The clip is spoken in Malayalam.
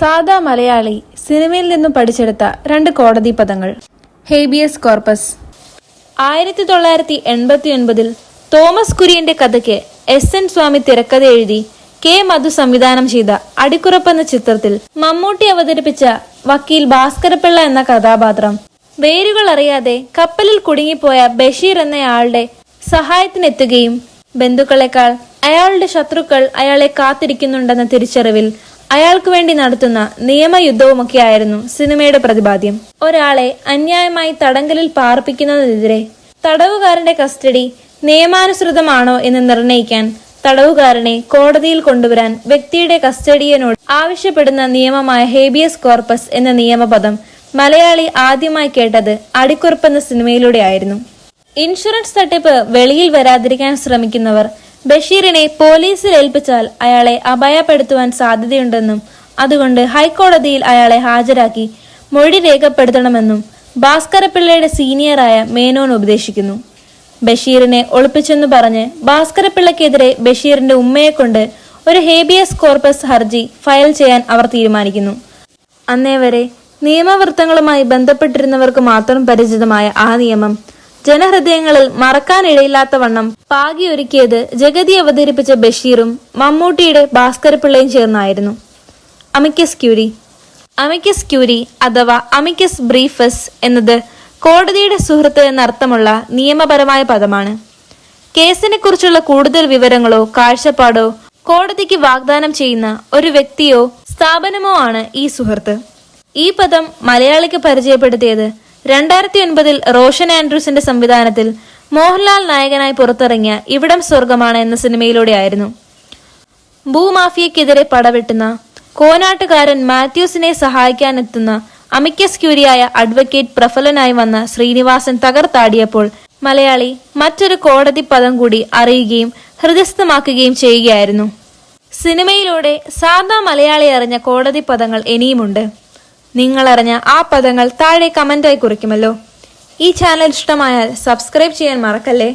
സാദാ മലയാളി സിനിമയിൽ നിന്നും പഠിച്ചെടുത്ത രണ്ട് കോടതി പദങ്ങൾ. Habeas corpus. ആയിരത്തി തൊള്ളായിരത്തി എൺപത്തി ഒൻപതിൽ തോമസ് കുര്യന്റെ കഥയ്ക്ക് എസ് എൻ സ്വാമി തിരക്കഥ എഴുതി കെ മധു സംവിധാനം ചെയ്ത അടിക്കുറപ്പെന്ന ചിത്രത്തിൽ മമ്മൂട്ടി അവതരിപ്പിച്ച വക്കീൽ ഭാസ്കരപിള്ള എന്ന കഥാപാത്രം. വേരുകൾ അറിയാതെ കപ്പലിൽ കുടുങ്ങിപ്പോയ ബഷീർ എന്നയാളുടെ സഹായത്തിനെത്തുകയും ബന്ധുക്കളെക്കാൾ അയാളുടെ ശത്രുക്കൾ അയാളെ കാത്തിരിക്കുന്നുണ്ടെന്ന തിരിച്ചറിവിൽ അയാൾക്ക് വേണ്ടി നടത്തുന്ന നിയമയുദ്ധവുമൊക്കെയായിരുന്നു സിനിമയുടെ പ്രതിപാദ്യം. ഒരാളെ അന്യായമായി തടങ്കലിൽ പാർപ്പിക്കുന്നതിനെതിരെ തടവുകാരന്റെ കസ്റ്റഡി നിയമാനുസൃതമാണോ എന്ന് നിർണയിക്കാൻ തടവുകാരനെ കോടതിയിൽ കൊണ്ടുവരാൻ വ്യക്തിയുടെ കസ്റ്റഡിയനോട് ആവശ്യപ്പെടുന്ന നിയമമായ ഹേബിയസ് കോർപ്പസ് എന്ന നിയമപദം മലയാളി ആദ്യമായി കേട്ടത് അടിക്കുറപ്പെന്ന സിനിമയിലൂടെയായിരുന്നു. ഇൻഷുറൻസ് തട്ടിപ്പ് വെളിയിൽ വരാതിരിക്കാൻ ശ്രമിക്കുന്നവർ ബഷീറിനെ പോലീസിൽ ഏൽപ്പിച്ചാൽ അയാളെ അപായപ്പെടുത്തുവാൻ സാധ്യതയുണ്ടെന്നും അതുകൊണ്ട് ഹൈക്കോടതിയിൽ അയാളെ ഹാജരാക്കി മൊഴി രേഖപ്പെടുത്തണമെന്നും ഭാസ്കരപിള്ളയുടെ സീനിയറായ മേനോൻ ഉപദേശിക്കുന്നു. ബഷീറിനെ ഒളിപ്പിച്ചെന്ന് പറഞ്ഞ് ഭാസ്കരപിള്ളയ്ക്കെതിരെ ബഷീറിന്റെ ഉമ്മയെ കൊണ്ട് ഒരു ഹേബിയസ് കോർപ്പസ് ഹർജി ഫയൽ ചെയ്യാൻ അവർ തീരുമാനിക്കുന്നു. അന്നേ വരെ നിയമവൃത്തങ്ങളുമായി ബന്ധപ്പെട്ടിരുന്നവർക്ക് മാത്രം പരിചിതമായ ആ നിയമം ജനഹൃദയങ്ങളിൽ മറക്കാനിടയില്ലാത്ത വണ്ണം പാകിയൊരുക്കിയത് ജഗതി അവതരിപ്പിച്ച ബഷീറും മമ്മൂട്ടിയുടെ ഭാസ്കരപിള്ളയും ചേർന്നായിരുന്നു. Amicus curiae. അമിക്കസ് ക്യൂരി അഥവാ അമിക്കസ് ബ്രീഫസ് എന്നത് കോടതിയുടെ സുഹൃത്ത് എന്നർത്ഥമുള്ള നിയമപരമായ പദമാണ്. കേസിനെ കുറിച്ചുള്ള കൂടുതൽ വിവരങ്ങളോ കാഴ്ചപ്പാടോ കോടതിക്ക് വാഗ്ദാനം ചെയ്യുന്ന ഒരു വ്യക്തിയോ സ്ഥാപനമോ ആണ് ഈ സുഹൃത്ത്. ഈ പദം മലയാളിക്ക് പരിചയപ്പെടുത്തിയത് രണ്ടായിരത്തി ഒൻപതിൽ റോഷൻ ആൻഡ്രൂസിന്റെ സംവിധാനത്തിൽ മോഹൻലാൽ നായകനായി പുറത്തിറങ്ങിയ ഇവിടം സ്വർഗമാണ് എന്ന സിനിമയിലൂടെയായിരുന്നു. ഭൂമാഫിയക്കെതിരെ പടവെട്ടുന്ന കോനാട്ടുകാരൻ മാത്യൂസിനെ സഹായിക്കാനെത്തുന്ന അമിക്കസ് ക്യൂരിയായ അഡ്വക്കേറ്റ് പ്രഫലനായി വന്ന ശ്രീനിവാസൻ തകർത്താടിയപ്പോൾ മലയാളി മറ്റൊരു കോടതി പദം കൂടി അറിയുകയും ഹൃദയസ്ഥമാക്കുകയും ചെയ്യുകയായിരുന്നു. സിനിമയിലൂടെ സാധാ മലയാളി അറിഞ്ഞ കോടതി പദങ്ങൾ ഇനിയുമുണ്ട്. നിങ്ങൾ അറിഞ്ഞ ആ പദങ്ങൾ താഴെ കമന്റായി കുറിക്കുമല്ലോ. ഈ ചാനൽ ഇഷ്ടമായാൽ സബ്സ്ക്രൈബ് ചെയ്യാൻ മറക്കല്ലേ?